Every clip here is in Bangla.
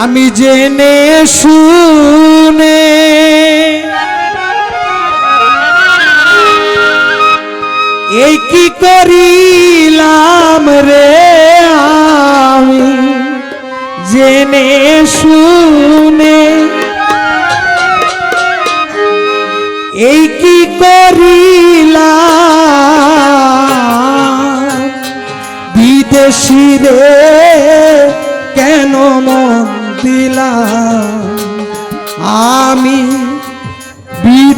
আমি জেনে শুনে এই কি করিলাম রে আমি? জেনে শুনে এই কি করিলাম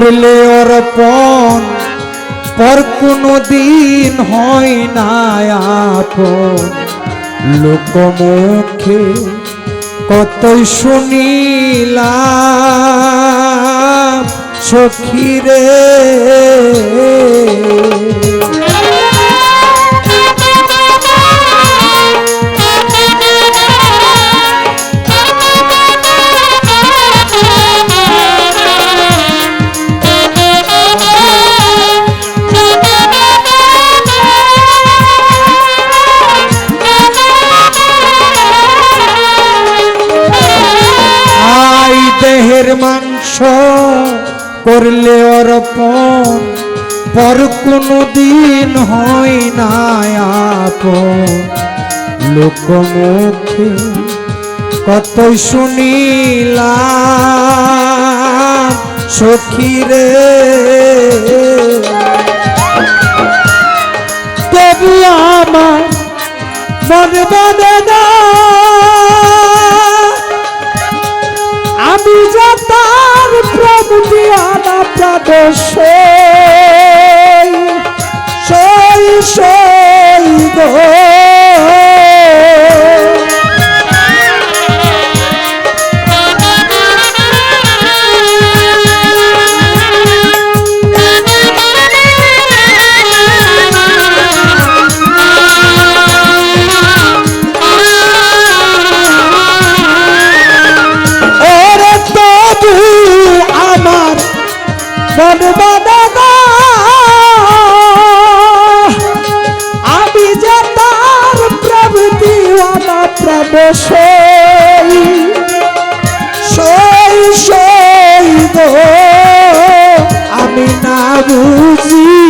করলে অর্পণ পর কোনো দিন হয় না আপন। লোকমুখে কতই শুনিলাম সখীরে। করলে অর্পণ, পর কোনো দিন হয় না আপন। লোকমুখে কতই শুনিলাম, সখীরে। তবু আমার মন না আমি যে প্রদেশ সই আমি যে তার প্রভৃতি আনা প্রবেশ সই সই আমি না বুঝিয়া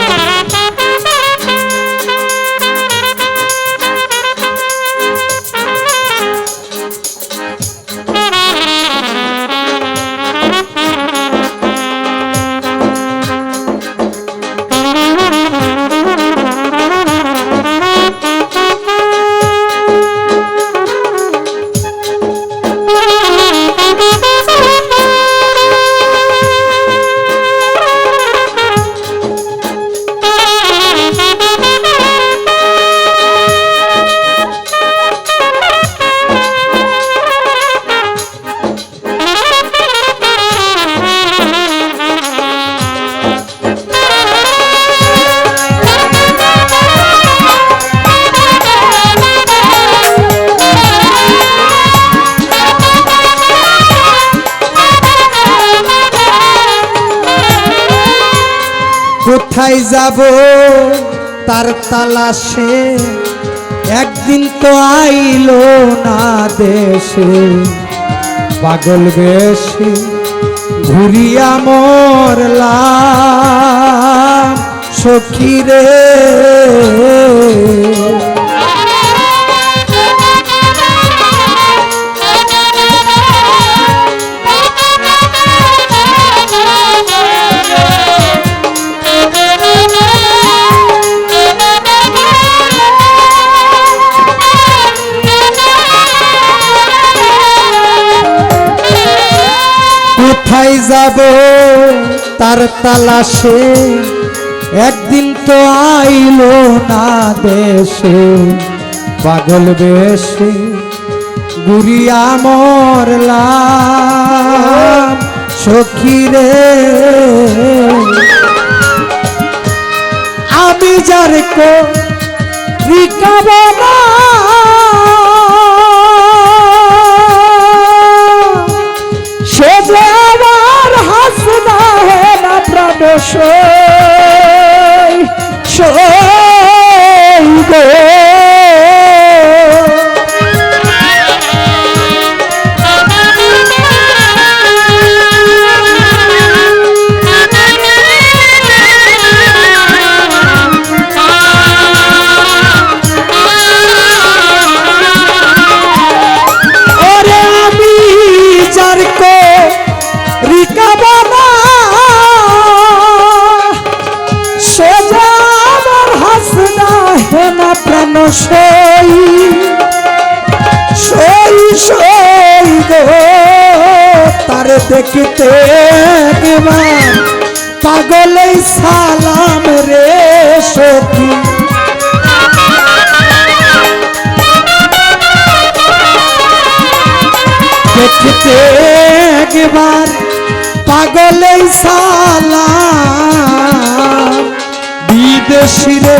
কোথায় যাব? তার তালাশে একদিন তো আইল না দেশে। পাগল বেশি ঘুরিয়া মরলা সখী রে। যাব তার তালাশে। একদিন তো আইলো না দেশে। পাগল বেশে গুড়িয়া মরলাম সখিরে আমি যার কো সই সই সই সই গো, তার দেখতে একবার পাগলেই সালাম রে সখী। দেখতে একবার পাগলেই সালাম, বিদেশি রে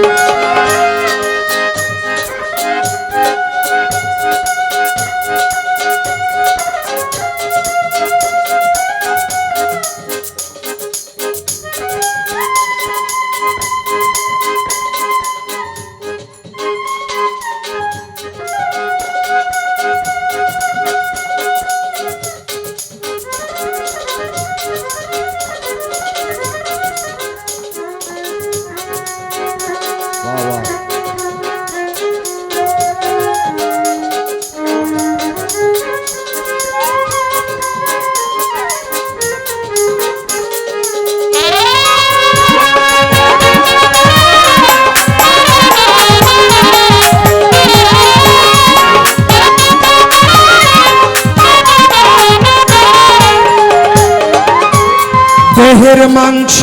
মাংস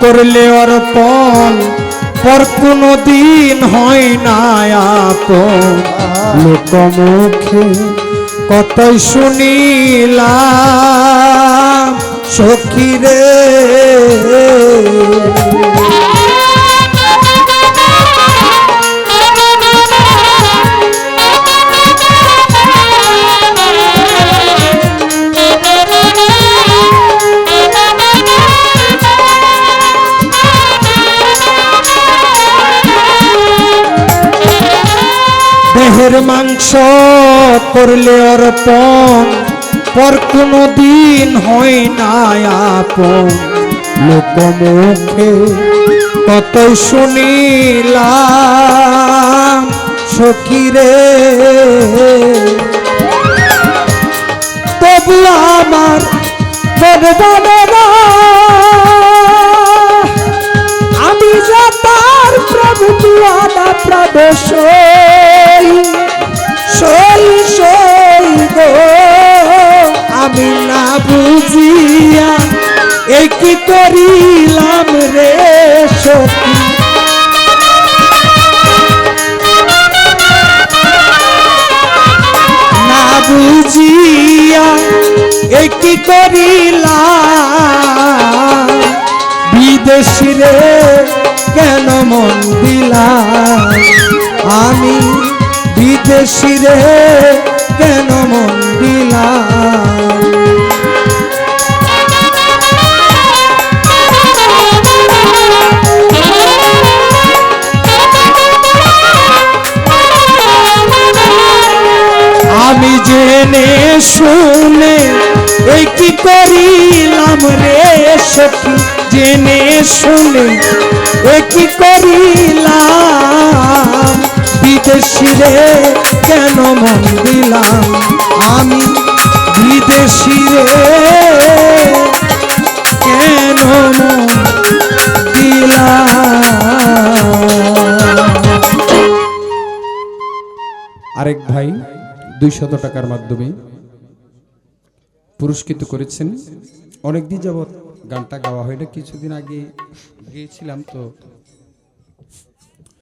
করলে অর্পণ পর কোনো দিন হয় না আপন। লোকমুখে কতই শুনিলা সখী দেহের মাংস করলে অর্পণ, পর কোনো দিন হয় না আপন। লোকমুখে কতই শুনিলাম, সখী রে। তবু আমার মন এই কি করিলাম রে সখী? না বুঝিয়া এই কি করিলাম? বিদেশি রে, কেন মন দিলাম? আমি বিদেশি রে, কেন মন দিলাম? শুনে, এই কি করিলাম রে সখী? জেনে শুনে এ কি করিলাম? বিদেশি রে কেন মন দিলাম? আমি বিদেশি রে কেন মন দিলাম? আরেক ভাই দুইশত টাকার মাধ্যমে পুরস্কৃত করেছেন। অনেকদিন যাবৎ গানটা গাওয়া হয় না, কিছুদিন আগে গিয়েছিলাম তো